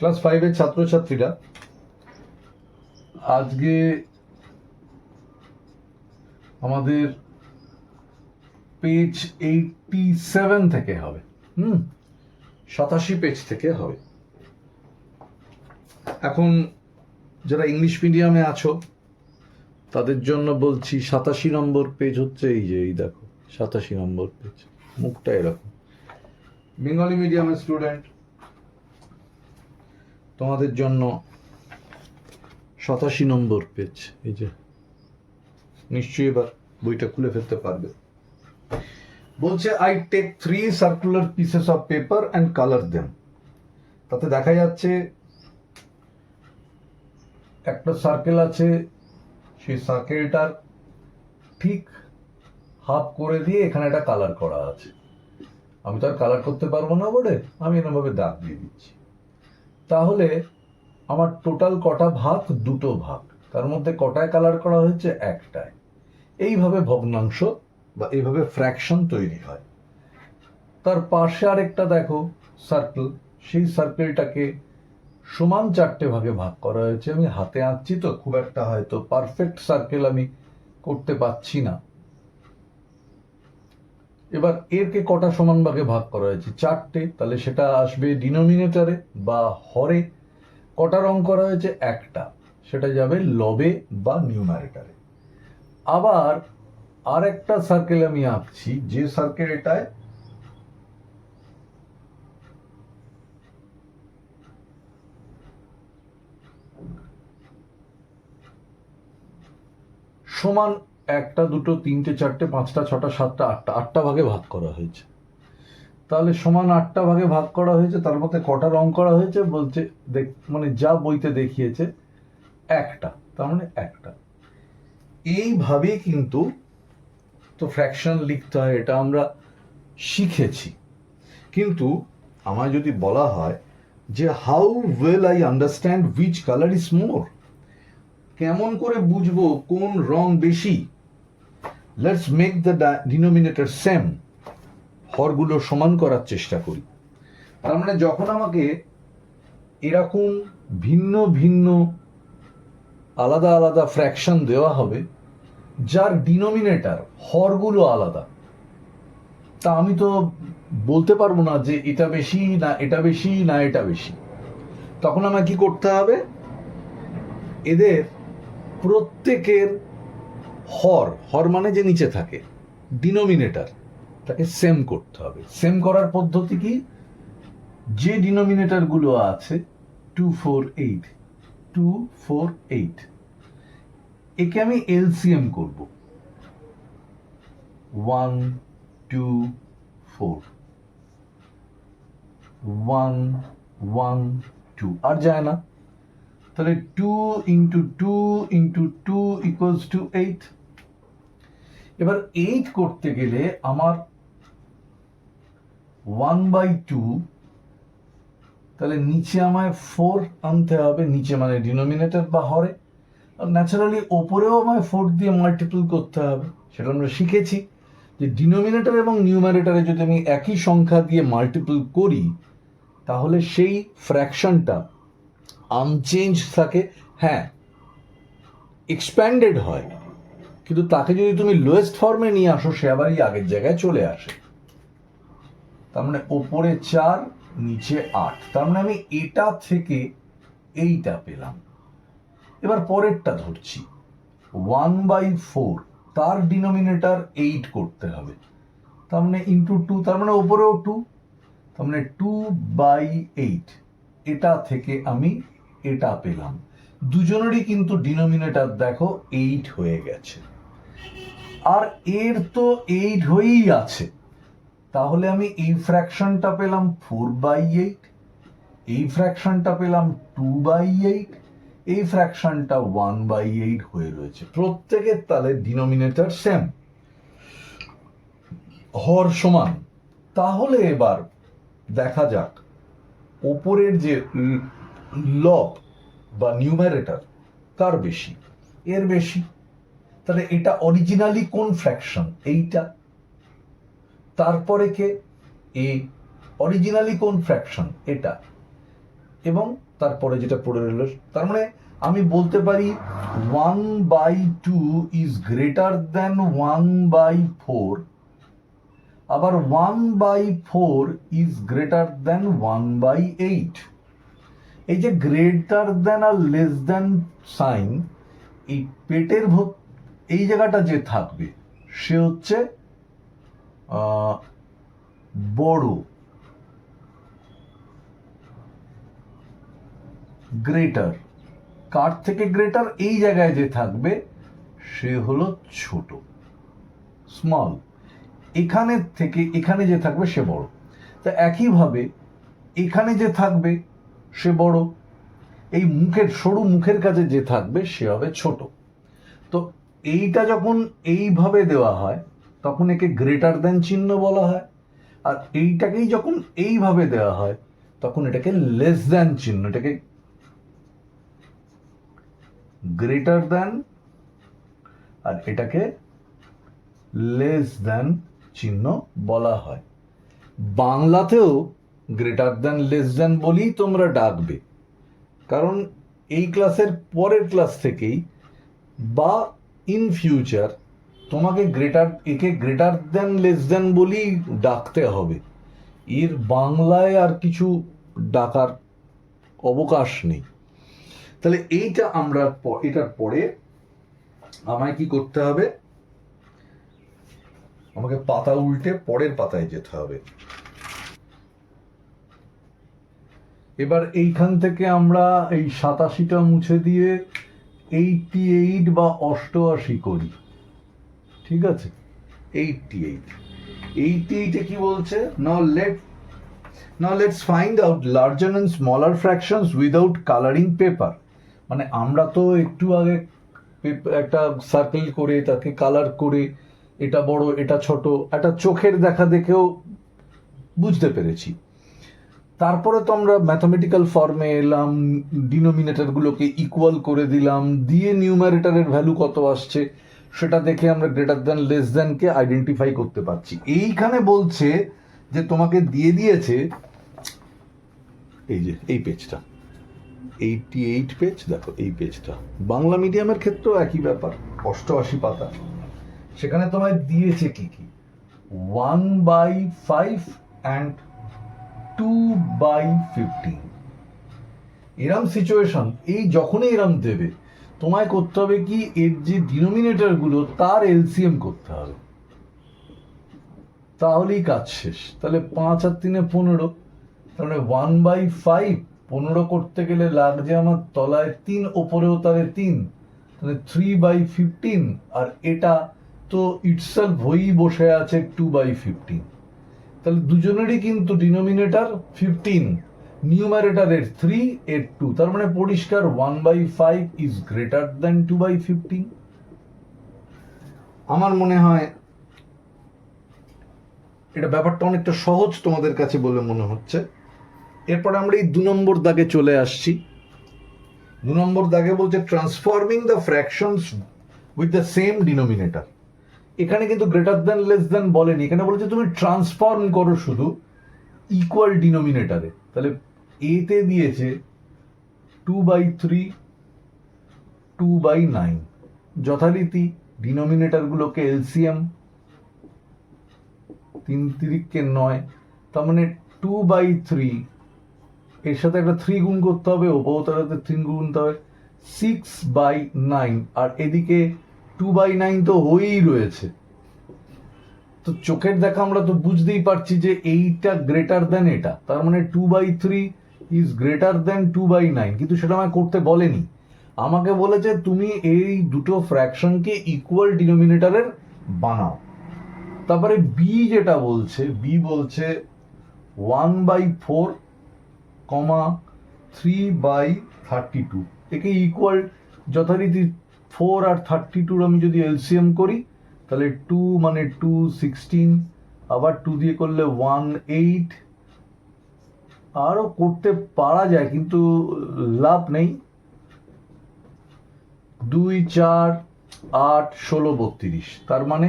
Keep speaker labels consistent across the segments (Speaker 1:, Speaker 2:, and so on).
Speaker 1: Class ফাইভের ছাত্রছাত্রীরা আজকে আমাদের পেজ এইটি সেভেন থেকে হবে। হুম? সাতাশি পেজ থেকে হবে। এখন যারা ইংলিশ মিডিয়ামে আছো, তাদের জন্য বলছি সাতাশি নম্বর পেজ হচ্ছে এই যে, এই দেখো, সাতাশি নম্বর পেজ মুখটা এরকম। বেঙ্গলি মিডিয়ামের স্টুডেন্ট তোমাদের জন্য সাতাশি নম্বর পেজ এই যে, নিশ্চয়ই এবার বইটা খুলে ফেলতে পারবে। বলছে I take three circular pieces of paper and colour them তাতে দেখা যাচ্ছে, একটা সার্কেল আছে, সেই সার্কেলটার ঠিক হাফ করে দিয়ে এখানে একটা কালার করা আছে। আমি তো আর কালার করতে পারব না বলে আমি এরকমভাবে দাগ দিয়ে দিচ্ছি। তাহলে আমার টোটাল কটা ভাগ? দুটো ভাগ। তার মধ্যে কটায় কালার করা হয়েছে? একটায়। এইভাবে ভগ্নাংশ বা এইভাবে ফ্র্যাকশন তৈরি হয়। তার পাশে আরেকটা দেখো সার্কেল সেই সার্কেলটাকে সমান চারটে ভাগে ভাগ করা হয়েছে। আমি হাতে আঁকছি তো, খুব একটা হয়তো পারফেক্ট সার্কেল আমি করতে পারছি না। এবার এরকে কটা সমান ভাগে ভাগ করা হয়েছে? চারটে। তাহলে সেটা আসবে ডিনোমিনেটরে বা হরে। কটা রং করা হয়েছে? একটা। সেটা যাবে লবে বা নিউমারেটারে আবার আর একটা সার্কেল আমি আঁকছি, যে সার্কেল এটায় সমান একটা, দুটো, তিনটে, চারটে, পাঁচটা, ছটা, সাতটা, আটটা আটটা ভাগে ভাগ করা হয়েছে। তাহলে সমান আটটা ভাগে ভাগ করা হয়েছে, তার মধ্যে কটা রং করা হয়েছে বলছে, দেখ মানে যা বইতে দেখিয়েছে, একটা, তার মানে একটা। এইভাবেই কিন্তু তো ফ্র্যাকশন লিখতে হয়, এটা আমরা শিখেছি। কিন্তু আমায় যদি বলা হয় যে how well I understand which colour is more কেমন করে বুঝব কোন রং বেশি? Let's make the denominator same হরগুলো সমান করার চেষ্টা করি। তার মানে যখন আমাকে এরকম ভিন্ন ভিন্ন, আলাদা আলাদা ফ্র্যাকশন দেওয়া হবে, যার ডিনোমিনেটার হরগুলো আলাদা, তা আমি তো বলতে পারব না যে এটা বেশি না এটা বেশি না এটা বেশি। তখন আমাকে কি করতে হবে? এদের প্রত্যেকের হর হর মানে যে নিচে থাকে ডিনোমিনেটর তাকে সেম করতে হবে। সেম করার পদ্ধতি কি? যে ডিনোমিনেটরগুলো আছে two four eight two four eight একে আমি এলসিএম করব। One two four one one two আর যায় না। তাহলে two into two into two equals to eight এবার এইট করতে গেলে আমার ওয়ান বাই টু তাহলে নিচে আমায় ফোর আনতে হবে, নিচে মানে ডিনোমিনেটর বা হরে। আর ন্যাচারালি ওপরেও আমায় ফোর দিয়ে মাল্টিপল করতে হবে, সেটা আমরা শিখেছি। যে ডিনোমিনেটর এবং নিউমারেটারে যদি আমি একই সংখ্যা দিয়ে মাল্টিপল করি, তাহলে সেই ফ্র্যাকশনটা আনচেঞ্জ থাকে হ্যাঁ এক্সপ্যান্ডেড হয়। কিন্তু তাকে যদি তুমি লোয়েস্ট ফর্মে নিয়ে আসো, সে আবারই আগের জায়গায় চলে আসে। তার মানে ওপরে চার, নিচে আট। তার মানে আমি এটা থেকে এইটা পেলাম। এবার পরেরটা ধরছি। ওয়ান বাই ফোর তার ডিনোমিনেটার এইট করতে হবে। তার মানে ইন্টু টু তার মানে ওপরেও টু তার মানে টু বাই এইট এটা থেকে আমি এটা পেলাম। দুজনেরই কিন্তু ডিনোমিনেটর দেখো এইট হয়ে গেছে। আর এর তো এইট হয়েই আছে। তাহলে আমি এই ফ্র্যাকশনটা পেলাম ফোর বাই এইট এই ফ্র্যাকশনটা পেলাম টু বাই এইট এই ফ্র্যাকশনটা ওয়ান বাই এইট হয়ে রয়েছে। প্রত্যেকের তাহলে ডিনোমিনেটর সেম হর সমান। তাহলে এবার দেখা যাক, ওপরের যে লব বা নিউমারেটর কার বেশি? এর বেশি। তাহলে এটা অরিজিনালি কোন ফ্র্যাকশন এইটা। তারপরে কে? এ। অরিজিনালি কোন ফ্র্যাকশন এটা। এবং তারপরে যেটা পড়ে রইল, তার মানে আমি বলতে পারি one by two is greater than one by four আবার one by four is greater than one by eight এই যে গ্রেটার দেন আর লেস দেন সাইন এই পেটের এই জায়গাটা যে থাকবে, সে হচ্ছে বড় গ্রেটার কার থেকে গ্রেটার এই জায়গায় যে থাকবে, সে হলো ছোট স্মল এখানে থেকে, এখানে যে থাকবে, সে বড়। তা একইভাবে, এখানে যে থাকবে সে বড়। এই মুখের, সরু মুখের কাছে যে থাকবে, সে হবে ছোট। তো এইটা যখন এইভাবে দেওয়া হয়, তখন একে গ্রেটার দেন চিহ্ন বলা হয়। আর এইটাকেই যখন এইভাবে দেওয়া হয়, তখন এটাকে লেস দ্যান চিহ্ন, এটাকে গ্রেটার দ্যান আর এটাকে লেস দ্যান চিহ্ন বলা হয়। বাংলাতেও গ্রেটার দ্যান লেস দ্যান বলেই তোমরা ডাকবে। কারণ এই ক্লাসের পরের ক্লাস থেকেই বা ইন ফিউচার তোমাকে গ্রেটার একে গ্রেটার দ্যান লেস দ্যান বলেই ডাকতে হবে। এর বাংলায় আর কিছু ডাকার অবকাশ নেই। তাহলে এইটা আমরা এটার পরে আমায় কি করতে হবে? আমাকে পাতা উল্টে পরের পাতায় যেতে হবে। এবার এইখান থেকে আমরা এই সাতাশিটা মুছে দিয়ে এইটটি এইট বা অষ্টআশি করি। ঠিক আছে? এইটটি এইট এইটটি এইটে কি বলছে? Now let now let's find out larger and smaller fractions without colouring paper মানে আমরা তো একটু আগে একটা সার্কেল করে তাকে কালার করে, এটা বড়, এটা ছোট, একটা চোখের দেখা দেখেও বুঝতে পেরেছি। তারপরে তো আমরা ম্যাথামেটিক্যাল ফর্মে এলাম ডিনোমিনেটরগুলোকে ইকুয়াল করে দিলাম, দিয়ে নিউমারেটরের ভ্যালু কত আসছে, সেটা দেখে আমরা গ্রেটার দ্যান লেস দ্যানকে আইডেন্টিফাই করতে পারছি। এইখানে বলছে যে তোমাকে দিয়ে দিয়েছে, এই যে, এই পেজটা এইটটি এইট পেজ দেখো, এই পেজটা বাংলা মিডিয়ামের ক্ষেত্রেও একই ব্যাপার, অষ্টআশি পাতা। সেখানে তোমায় দিয়েছে কি কি? One by five and two by fifteen এরম সিচুয়েশন এই যখনই এরম দেবে, তোমায় করতে হবে কি, এর যে ডিনোমিনেটরগুলো, তার এলসিএম করতে হবে। তাহলেই কাজ শেষ। তাহলে পাঁচ আর তিনে পনেরো, তাহলে ওয়ান বাই ফাইভ পনেরো করতে গেলে লাগছে আমার তলায় তিন, ওপরেও তাহলে তিন, তাহলে থ্রি বাই ফিফটিন আর এটা তো ইটসেলফ হয়েই বসে আছে টু বাই ফিফটিন তাহলে দুজনেরই কিন্তু ডিনোমিনেটর ফিফটিন নিউমারেটার এর থ্রি এর টু তার মানে পরিষ্কার one by five is greater than two by fifteen আমার মনে হয় এটা ব্যাপারটা অনেকটা সহজ তোমাদের কাছে বলে মনে হচ্ছে। এরপর আমরা এই দু নম্বর দাগে চলে আসছি। দু নম্বর দাগে বলছে transforming the fractions with the same denominator এখানে কিন্তু গ্রেটার দ্যান লেস দ্যান বলেনি। এখানে বলেছে তুমি ট্রান্সফর্ম করো শুধু ইকুয়াল ডিনোমিনেটারে তাহলে এতে দিয়েছে two by three two by nine যথারীতি ডিনোমিনেটারগুলোকে এলসিএম তিন তিরিককে নয়, তার মানে টু বাই থ্রি এর সাথে একটা থ্রি গুণ করতে হবে ওপরতলাতে থ্রি গুণ করতে হবে সিক্স বাই নাইন আর এদিকে টু বাই নাইন তো হয়েই রয়েছে। তো চোখের দেখা আমরা তো বুঝতেই পারছি যে এইটা গ্রেটার দেন এটা। তার মানে two by three is greater than two by nine কিন্তু সেটা আমায় করতে বলেনি। আমাকে বলেছে, তুমি এই দুটো ফ্র্যাকশনকে ইকুয়াল ডিনোমিনেটারের বানাও। তারপরে বি যেটা বলছে বি বলছে one by four comma three by thirty two একে ইকুয়াল যথারীতি ফোর আর থার্টি টুর আমি যদি এলসিএম করি, তাহলে টু মানে টু সিক্সটিন, আবার টু দিয়ে করলে ওয়ান এইট। আরও করতে পারা যায়, কিন্তু লাভ নেই। দুই, চার, আট, ষোলো, বত্রিশ। তার মানে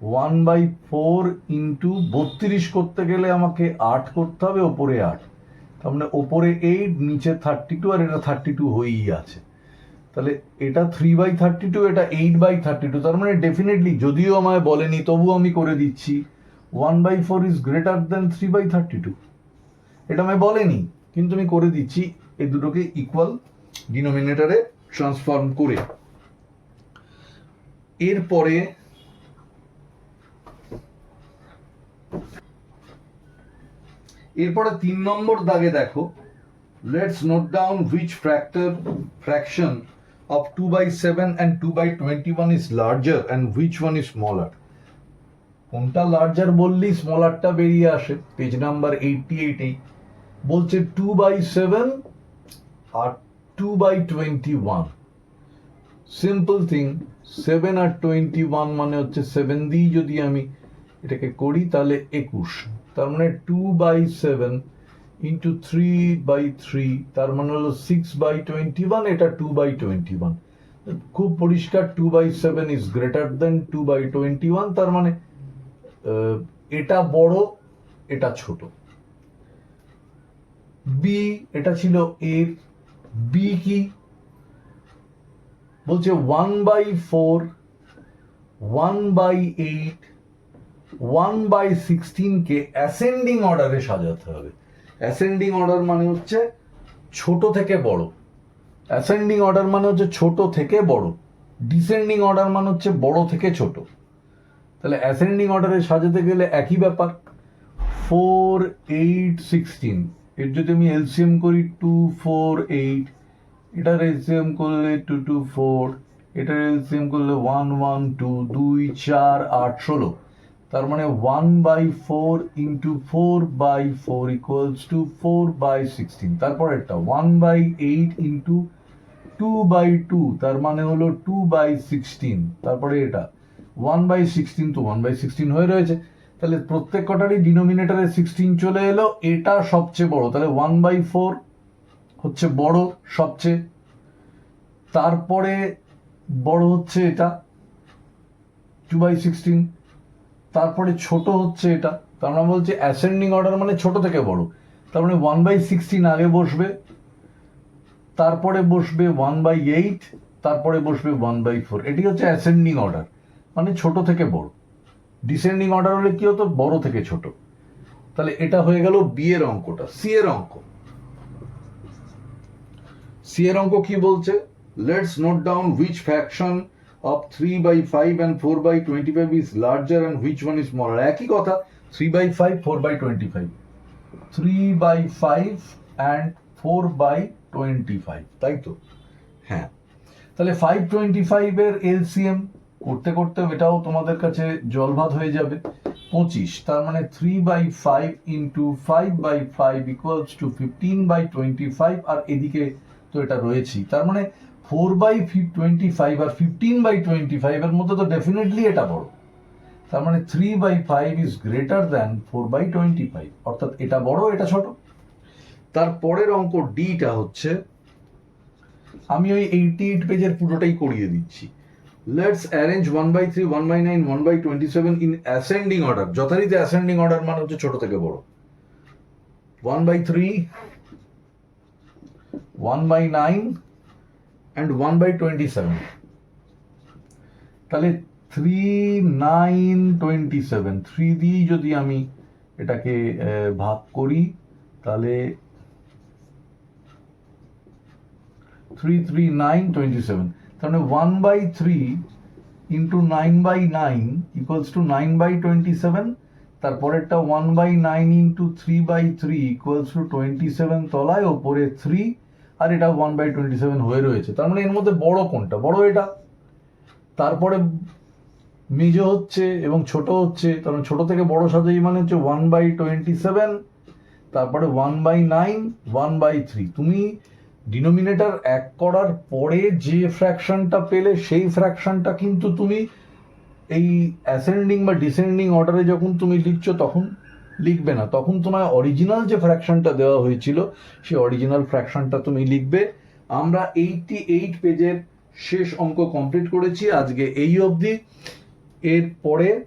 Speaker 1: ওয়ান বাই ফোর ইন্টু বত্রিশ করতে গেলে আমাকে আট করতে হবে, ওপরে আট। তার মানে ওপরে এইট, নিচে থার্টি টু, আর এটা থার্টি টু হয়েই আছে। তাহলে এটা থ্রি বাই থার্টি টু এটা এইট বাই থার্টি টু তার মানে ডেফিনেটলি যদিও আমায় বলেনি, তবু আমি করে দিচ্ছি। One by four is greater than three by thirty two এটা আমায় বলেনি, কিন্তু আমি করে দিচ্ছি, এই দুটোকে ইকুয়াল ডিনোমিনেটরে ট্রান্সফর্ম করে। এরপরে এরপরে তিন নম্বর দাগে দেখো let's note down which factor fraction of 2 by 7 and 2 by 21 is larger and which one is smaller? কোনটা লার্জার বললেই স্মলারটা বেরিয়ে আসে? পেজ নাম্বার এইটটি এইটেই বলছে two by seven R two by twenty one simple thing seven R twenty one মানে হচ্ছে seven দিয়ে যদি আমি এটাকে করি তাহলে একুশ। তার মানে two by seven into three by three তার মানে হলো সিক্স বাই টোয়েন্টি ওয়ান এটা টু বাই টোয়েন্টি ওয়ান খুব পরিষ্কার two by seven is greater than two by twenty one তার মানে এটা বড়, এটা ছোট। বি এটা ছিল এর বি কি? বলছে one by four one by eight one by সিক্সটিনকে ascending অর্ডারে সাজাতে হবে। অ্যাসেন্ডিং অর্ডার মানে হচ্ছে ছোট থেকে বড়। অ্যাসেন্ডিং অর্ডার মানে হচ্ছে ছোট থেকে বড়। ডিসেন্ডিং অর্ডার মানে হচ্ছে বড় থেকে ছোট। তাহলে অ্যাসেন্ডিং অর্ডারে সাজাতে গেলে একই ব্যাপার। ফোর এইট সিক্সটিন এর যদি আমি এলসিএম করি টু ফোর এইট এটার এলসিএম করলে টু টু ফোর এটার এলসিএম করলে ওয়ান ওয়ান টু দুই, চার, আট, ষোলো। তার মানে one by four into four by four equals to four by sixteen তারপর একটা one by eight into two by two তার মানে হলো টু বাই সিক্সটিন তারপরে এটা ওয়ান বাই সিক্সটিন তো ওয়ান বাই সিক্সটিন হয়ে রয়েছে। তাহলে প্রত্যেক কটারই ডিনোমিনেটারে সিক্সটিন চলে এলো, এটা সবচেয়ে বড়। তাহলে ওয়ান বাই ফোর হচ্ছে বড় সবচেয়ে। তারপরে বড় হচ্ছে এটা টু বাই সিক্সটিন তারপরে ছোট হচ্ছে এটা। তার মানে বলছে অ্যাসেন্ডিং অর্ডার মানে ছোট থেকে বড়। তার মানে ওয়ান বাই সিক্সটিন আগে বসবে, তারপরে বসবে ওয়ান বাই এইট তারপরে বসবে ওয়ান বাই ফোর এটি হচ্ছে অ্যাসেন্ডিং অর্ডার মানে ছোট থেকে বড়। ডিসেন্ডিং অর্ডার হলে কি হতো? বড় থেকে ছোট। তাহলে এটা হয়ে গেল বি এর অঙ্কটা। সি এর অঙ্ক। সি এর অঙ্ক কি বলছে? Let's note down which fraction three by five and four by twenty five is larger and which one is smaller একই কথা four by twenty five three by five and four by twenty five তাই তো? হ্যাঁ। তাহলে five twenty ফাইভের LCM করতে করতে এটাও তোমাদের কাছে জলভাত হয়ে যাবে। পঁচিশ, তার মানে three by five into five by five equals to fifteen by twenty five আর এদিকে তো এটা রয়েছেই। তার মানে ফোর বাই টোয়েন্টি ফাইভ আর ফিফটিন বাই টোয়েন্টি ফাইভের মধ্যে তো ডেফিনেটলি এটা বড়। তার মানে three by five is greater than four by twenty five অর্থাৎ এটা বড়, এটা ছোট। তার পরের অঙ্ক ডিটা হচ্ছে, আমি ওই এইটি এইট পেজের পুরোটাই করিয়ে দিচ্ছি। Let's arrange one by three one by nine one by twenty seven in ascending order যথারীতি অ্যাসেন্ডিং অর্ডার মানে হচ্ছে ছোট থেকে বড়। One by three one by nine and one by twenty seven তাহলে three nine twenty seven three যদি আমি এটাকে ভাগ করি, তাহলে three three nine twenty seven তার মানে one by three into nine by nine equals to nine by twenty seven তারপরেরটা one by nine into three by three equals to twenty seven তলায়, ওপরে থ্রি আর এটা ওয়ান বাই টোয়েন্টি সেভেন হয়ে রয়েছে। তার মানে এর মধ্যে বড় কোনটা বড় এটা। তারপরে মেজ হচ্ছে এবং ছোট হচ্ছে, তার মানে ছোট থেকে বড় সাজাই মানে হচ্ছে ওয়ান বাই টোয়েন্টি সেভেন তারপরে one by nine one by three তুমি ডিনোমিনেটার এক করার পরে যে ফ্র্যাকশনটা পেলে, সেই ফ্র্যাকশনটা কিন্তু তুমি এই অ্যাসেন্ডিং বা ডিসেন্ডিং অর্ডারে যখন তুমি লিখছো, তখন লিখবে না। তখন তোমার অরিজিনাল যে ফ্র্যাকশনটা দেওয়া হয়েছিল, সেই অরিজিনাল ফ্র্যাকশনটা তুমি লিখবে। আমরা এইটটি এইট পেজের শেষ অঙ্ক কমপ্লিট করেছি আজকে এই অবধি। এর পরে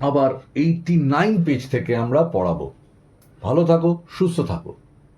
Speaker 1: আবার এইটটি নাইন পেজ থেকে আমরা পড়াবো। ভালো থাকো, সুস্থ থাকো।